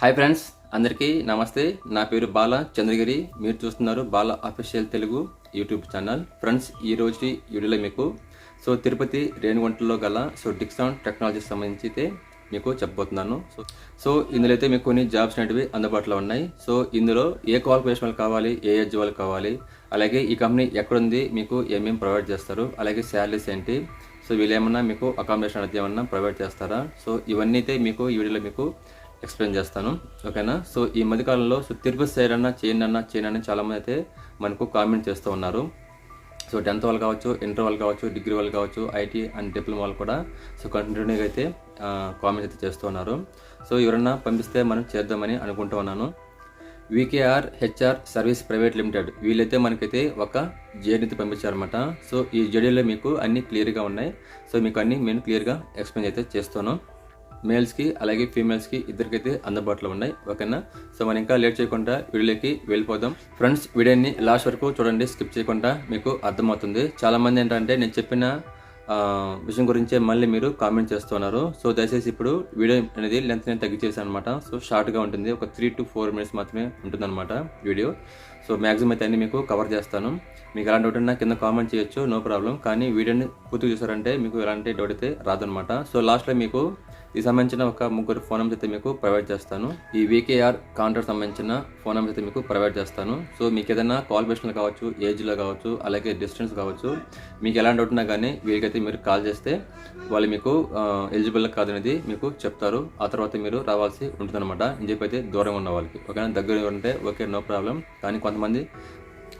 Hi friends అందరికీ నమస్తే. నా పేరు బాల చంద్రగిరి. మీరు చూస్తున్నారు Bala official Telugu YouTube channel. Friends ఈ రోజు వీడియోలో మీకు సో తిరుపతి రేణుగుంటలో గల సో డిక్సాన్ టెక్నాలజీకి సంబంధించి అయితే మీకు చెప్పబోతున్నాను. సో సో ఇందులో అయితే మీకు కొన్ని జాబ్స్ అనేటివి అందుబాటులో ఉన్నాయి. సో ఇందులో ఏ క్వాలిఫికేషన్ వాళ్ళు కావాలి ఏ ఏజ్ వాళ్ళు కావాలి అలాగే ఈ కంపెనీ ఎక్కడుంది మీకు ఏమేమి ప్రొవైడ్ చేస్తారు అలాగే శాలరీస్ ఏంటి. సో వీళ్ళు ఏమన్నా మీకు అకామిడేషన్ అనేది ఏమన్నా ప్రొవైడ్ చేస్తారా? సో ఇవన్నీ అయితే మీకు ఈ వీడియోలో మీకు ఎక్స్ప్లెయిన్ చేస్తాను. ఓకేనా? సో ఈ మధ్యకాలంలో సో తిరుపతి సైడ్ అన్న చేయండి అన్న చేయండి అని చాలామంది అయితే మనకు కామెంట్ చేస్తూ ఉన్నారు. సో టెన్త్ వాళ్ళు కావచ్చు ఇంటర్ వాళ్ళు కావచ్చు డిగ్రీ వాళ్ళు కావచ్చు ఐటీ అండ్ డిప్లొమా వాళ్ళు కూడా సో కంటిన్యూగా అయితే కామెంట్ అయితే చేస్తూ ఉన్నారు. సో ఎవరన్నా పంపిస్తే మనం చేద్దామని అనుకుంటూ ఉన్నాను. VKR HR service private limited వీళ్ళైతే మనకైతే ఒక జేడీతో పంపించారనమాట సో ఈ జేడీలో మీకు అన్నీ క్లియర్గా ఉన్నాయి. సో మీకు అన్ని నేను క్లియర్గా ఎక్స్ప్లెయిన్ అయితే చేస్తాను. మేల్స్కి అలాగే ఫీమేల్స్కి ఇద్దరికైతే అందుబాటులో ఉన్నాయి. ఓకేనా? సో మనం ఇంకా లేట్ చేయకుండా వీడియోలోకి వెళ్ళిపోదాం. ఫ్రెండ్స్ వీడియోని లాస్ట్ వరకు చూడండి స్కిప్ చేయకుండా మీకు అర్థమవుతుంది. చాలామంది ఏంటంటే నేను చెప్పిన విషయం గురించే మళ్ళీ మీరు కామెంట్ చేస్తున్నారు సో దయచేసి ఇప్పుడు వీడియో అనేది లెంత్ నేను తగ్గించేసాను అనమాట సో షార్ట్గా ఉంటుంది. ఒక త్రీ టు ఫోర్ మినిట్స్ మాత్రమే ఉంటుందన్నమాట వీడియో. సో మ్యాక్సిమం అయితే అన్ని మీకు కవర్ చేస్తాను. మీకు ఎలాంటి డౌట్ ఉన్నా కింద కామెంట్ చేయొచ్చు నో ప్రాబ్లం. కానీ వీడియోని పూర్తి చూసారంటే మీకు ఎలాంటి డౌట్ అయితే రాదనమాట సో లాస్ట్లో మీకు ఈ సంబంధించిన ఒక ముగ్గురు ఫోన్ నెంబర్స్ అయితే మీకు ప్రొవైడ్ చేస్తాను. ఈ వీకేఆర్ కాంట్రాక్ట్ సంబంధించిన ఫోన్ నెంబర్స్ అయితే మీకు ప్రొవైడ్ చేస్తాను. సో మీకు ఏదైనా క్వాలిఫికేషన్ కావచ్చు ఏజ్లో కావచ్చు అలాగే డిస్టెన్స్ కావచ్చు మీకు ఎలాంటి డౌట్ ఉన్నా కానీ వీరికైతే మీరు కాల్ చేస్తే వాళ్ళు మీకు ఎలిజిబుల్ కాదనేది మీకు చెప్తారు. ఆ తర్వాత మీరు రావాల్సి ఉంటుందన్నమాట. అని చెప్పి అయితే దూరంగా ఉన్న వాళ్ళకి. ఓకేనా? దగ్గర ఉంటే ఓకే నో ప్రాబ్లం కానీ కొంతమంది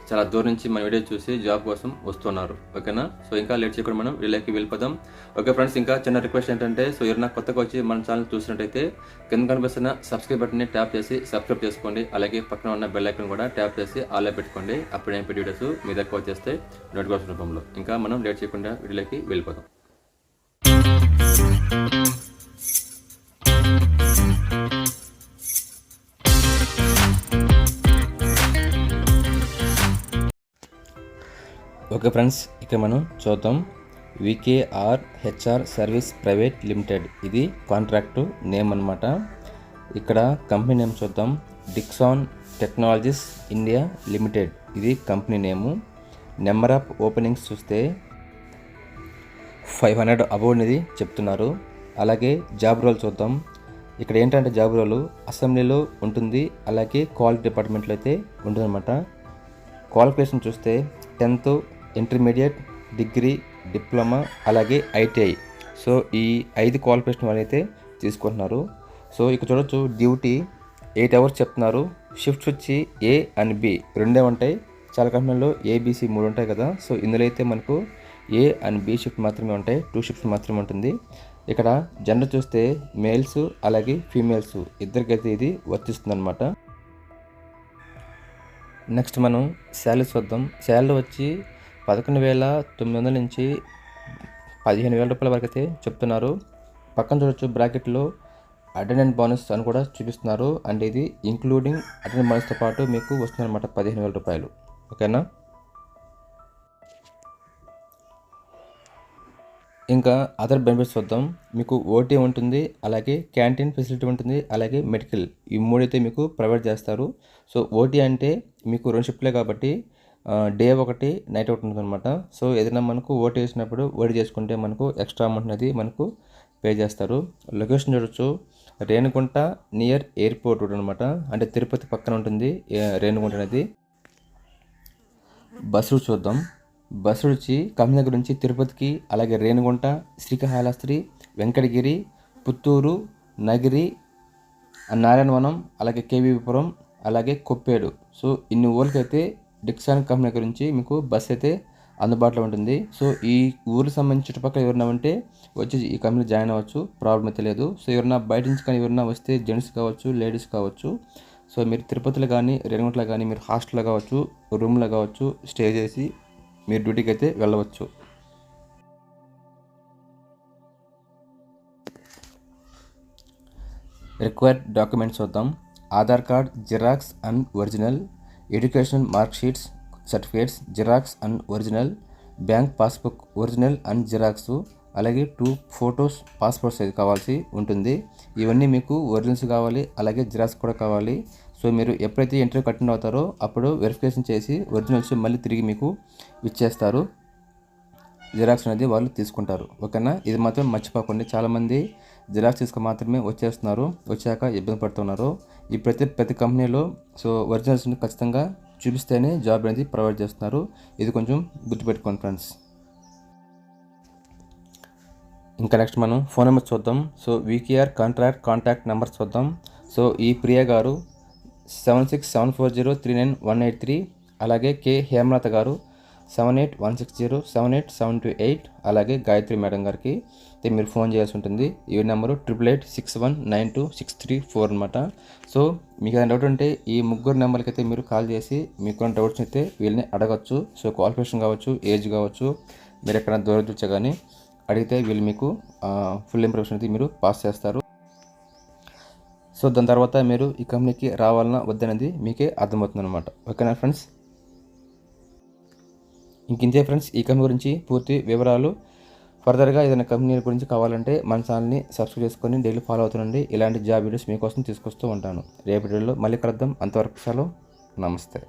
చాలా దూరం నుంచి మన వీడియో చూసి జాబ్ కోసం వస్తున్నారు. ఓకేనా? సో ఇంకా లేట్ చేయకుండా మనం వీళ్ళకి వెళ్ళిపోదాం. ఓకే ఫ్రెండ్స్ ఇంకా చిన్న రిక్వెస్ట్ ఏంటంటే సో ఎవరైనా కొత్తగా వచ్చి మన ఛానల్ చూసినట్టయితే కింద కనిపిస్తున్న సబ్స్క్రైబ్ బటన్ని ట్యాప్ చేసి సబ్స్క్రైబ్ చేసుకోండి. అలాగే పక్కన ఉన్న బెల్ ఐకన్ కూడా ట్యాప్ చేసి ఆలో పెట్టుకోండి. అప్పుడు నేను వీడియోస్ మీ దగ్గర వచ్చేస్తే నోటిఫికేషన్ రూపంలో. ఇంకా మనం లేట్ చేయకుండా వీడియోకి వెళ్ళిపోదాం. ఓకే ఫ్రెండ్స్ ఇక మనం చూద్దాం. VKR HR service private limited. ఇది కాంట్రాక్టు నేమ్ అనమాట ఇక్కడ కంపెనీ నేమ్ చూద్దాం. Dixon technologies India limited. ఇది company name. Number of openings చూస్తే ఫైవ్ హండ్రెడ్ అబౌవ్ అనేది చెప్తున్నారు. అలాగే జాబ్ రోల్ చూద్దాం. ఇక్కడ ఏంటంటే జాబ్ రోలు? అసెంబ్లీలో ఉంటుంది. అలాగే క్వాలిటీ డిపార్ట్మెంట్లో అయితే ఉంటుందన్నమాట. క్వాలిఫికేషన్ చూస్తే టెన్త్ ఇంటర్మీడియట్ డిగ్రీ డిప్లొమా అలాగే ఐటీఐ. సో ఈ ఐదు క్వాలిఫికేషన్ వాళ్ళైతే తీసుకుంటున్నారు. సో ఇక్కడ చూడొచ్చు డ్యూటీ ఎయిట్ అవర్స్ చెప్తున్నారు. షిఫ్ట్స్ వచ్చి ఏ అండ్ బి రెండే ఉంటాయి. చాలా కంపెనీల్లో ఏబిసి మూడు ఉంటాయి కదా. సో ఇందులో అయితే మనకు ఏ అండ్ బి షిఫ్ట్ మాత్రమే ఉంటాయి. టూ షిఫ్ట్స్ మాత్రమే ఉంటుంది. ఇక్కడ జెండర్ చూస్తే మేల్స్ అలాగే ఫీమేల్స్ ఇద్దరికైతే ఇది వర్తిస్తుంది నెక్స్ట్ మనం శాలరీస్ చూద్దాం. శాలరీ వచ్చి పదకొండు వేల తొమ్మిది వందల నుంచి పదిహేను వేల రూపాయల వరకు అయితే చెప్తున్నారు. పక్కన చూడొచ్చు బ్రాకెట్లో అటెండెంట్ బోనస్ అని కూడా చూపిస్తున్నారు. అండ్ ఇది ఇంక్లూడింగ్ అటెండెంట్ బోనస్తో పాటు మీకు వస్తుందన్నమాట పదిహేను వేల రూపాయలు. ఓకేనా? ఇంకా అదర్ బెనిఫిట్స్ చూద్దాం. మీకు ఓటీ ఉంటుంది అలాగే క్యాంటీన్ ఫెసిలిటీ ఉంటుంది అలాగే మెడికల్. ఈ మూడైతే మీకు ప్రొవైడ్ చేస్తారు. సో ఓటీ అంటే మీకు రెండు షిఫ్ట్లే కాబట్టి డే ఒకటి నైట్ ఒకటి ఉంటుంది అనమాట సో ఏదైనా మనకు ఓటు వేసినప్పుడు ఓటు చేసుకుంటే మనకు ఎక్స్ట్రా అమౌంట్ అనేది మనకు పే చేస్తారు. లొకేషన్ చూడొచ్చు. రేణుగుంట నియర్ ఎయిర్పోర్ట్ రోడ్ అనమాట అంటే తిరుపతి పక్కన ఉంటుంది ఏ- రేణుగుంట అనేది. బస్సు చూద్దాం. బస్సు వచ్చి కంపెనీ దగ్గర నుంచి తిరుపతికి అలాగే రేణిగుంట శ్రీకాళహస్తి వెంకటగిరి పుత్తూరు నగిరి నారాయణవనం అలాగే కేవీపురం అలాగే కొప్పేడు. సో ఇన్ని ఊళ్ళకైతే డిక్సాన్ కంపెనీ దగ్గర నుంచి మీకు బస్ అయితే అందుబాటులో ఉంటుంది. సో ఈ ఊరికి సంబంధించి చుట్టుపక్కల ఎవరైనా ఉంటే వచ్చి ఈ కంపెనీ జాయిన్ అవ్వచ్చు. ప్రాబ్లం అయితే లేదు. సో ఎవరైనా బయట నుంచి కానీ ఎవరైనా వస్తే జెంట్స్ కావచ్చు లేడీస్ కావచ్చు. సో మీరు తిరుపతిలో కానీ రేణుగుంటలో కానీ మీరు హాస్టల్లో కావచ్చు రూమ్లో కావచ్చు స్టే చేసి మీరు డ్యూటీకి అయితే వెళ్ళవచ్చు. రిక్వైర్డ్ డాక్యుమెంట్స్ చూద్దాం. Aadhaar card xerox and original educational mark sheets certificates xerox and original bank passbook original and xerox అలాగే టూ ఫొటోస్ పాస్పోర్ట్ సైజ్ కావాల్సి ఉంటుంది. ఇవన్నీ మీకు ఒరిజినల్స్ కావాలి అలాగే జిరాక్స్ కూడా కావాలి. సో మీరు ఎప్పుడైతే ఇంటర్వ్యూ అటెండ్ అవుతారో అప్పుడు వెరిఫికేషన్ చేసి ఒరిజినల్స్ మళ్ళీ తిరిగి మీకు ఇచ్చేస్తారు. జిరాక్స్ అనేది వాళ్ళు తీసుకుంటారు. ఓకేనా? ఇది మాత్రం మర్చిపోకండి. చాలామంది జిరాక్స్ తీసుకు మాత్రమే వచ్చేస్తున్నారు. వచ్చాక ఇబ్బంది పడుతున్నారు. ఈ ప్రతి ప్రతి కంపెనీలో సో ఒరిజినల్స్ని ఖచ్చితంగా చూపిస్తేనే జాబ్ అనేది ప్రొవైడ్ చేస్తున్నారు. ఇది కొంచెం గుర్తుపెట్టుకోండి ఫ్రెండ్స్. ఇంకా నెక్స్ట్ మనం ఫోన్ నెంబర్ చూద్దాం. So VKR contract contact number చూద్దాం. సో ఈ Priya garu seven six seven four zero three nine one eight three అలాగే K Hemalatha garu seven eight one six zero seven eight seven two eight అలాగే Gayatri madam గారికి అయితే మీరు phone చేయాల్సి ఉంటుంది. ఈ number triple eight six one nine two six three four అనమాట so మీకు ఏదైనా డౌట్ ఉంటే ఈ ముగ్గురు నెంబర్కి అయితే మీరు కాల్ చేసి మీకు డౌట్స్ అయితే వీళ్ళని అడగచ్చు. సో క్వాలిఫికేషన్ కావచ్చు ఏజ్ కావచ్చు మీరు ఎక్కడైనా దూరం చూచా కానీ అడిగితే వీళ్ళు మీకు ఫుల్ ఇన్ఫర్మేషన్ అయితే మీరు పాస్ చేస్తారు. సో దాని తర్వాత మీరు ఈ కంపెనీకి రావాలన్నా వద్దనేది మీకే అర్థమవుతుంది అనమాట ఓకేనా ఫ్రెండ్స్? ఇంకింతే ఫ్రెండ్స్ ఈ కంపెనీ గురించి పూర్తి వివరాలు ఫర్దర్గా ఏదైనా కంపెనీల గురించి కావాలంటే మన ఛానల్ని సబ్స్క్రైబ్ చేసుకొని డైలీ ఫాలో అవుతుండండి. ఇలాంటి జాబ్ వీడియోస్ మీకోసం తీసుకొస్తూ ఉంటాను. రేపటి వీడియోలో మళ్ళీ కలుద్దాం. అంతవరకు సెలవు. నమస్తే.